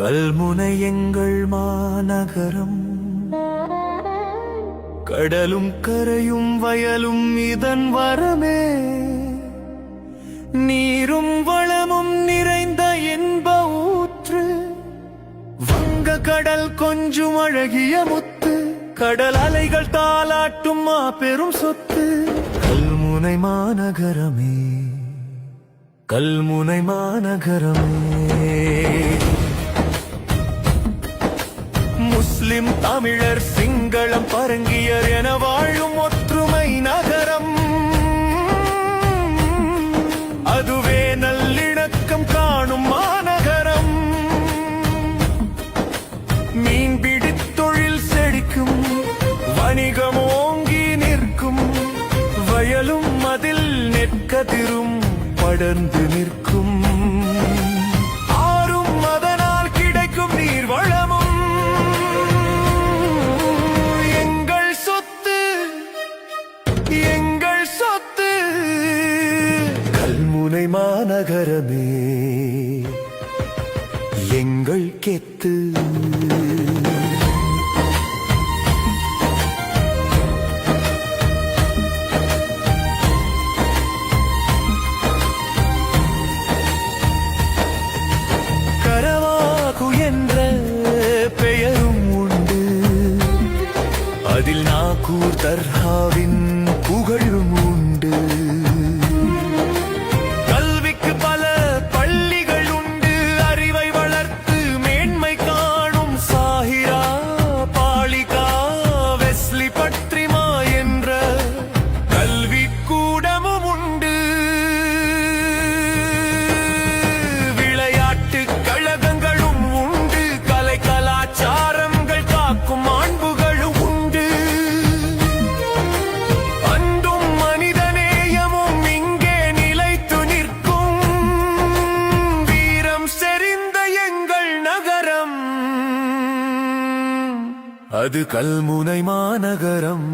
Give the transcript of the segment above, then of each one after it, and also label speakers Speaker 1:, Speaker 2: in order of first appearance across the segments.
Speaker 1: கல்முனை எங்கள் மாநகரம். கடலும் கரையும் வயலும் இதன் வரமே. நீரும் வளமும் நிறைந்த இன்ப ஊற்று. வங்க கடல் கொஞ்சம் அழகிய முத்து. கடல் அலைகள் தாளாட்டும் மாபெரும் சொத்து. கல்முனை மாநகரமே. கல்முனை மாநகரமே. முஸ்லிம் தமிழர் சிங்களம் பரங்கியர் என வாழும் ஒற்றுமை நகரம். அதுவே நல்லிணக்கம் காணும் மாநகரம். மீன்பிடி தொழில் செழிக்கும் வணிகம் ஓங்கி நிற்கும் வயலும் அதில் நெற்கதிரும் படர்ந்து நிற்கும். மாநகரமே. எங்கள் கெத்து அது கல்முனை மாநகரம்.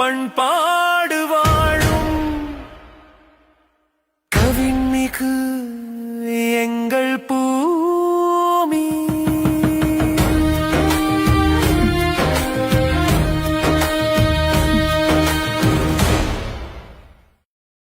Speaker 1: பண்பாடு வாழும் கவின்மிகு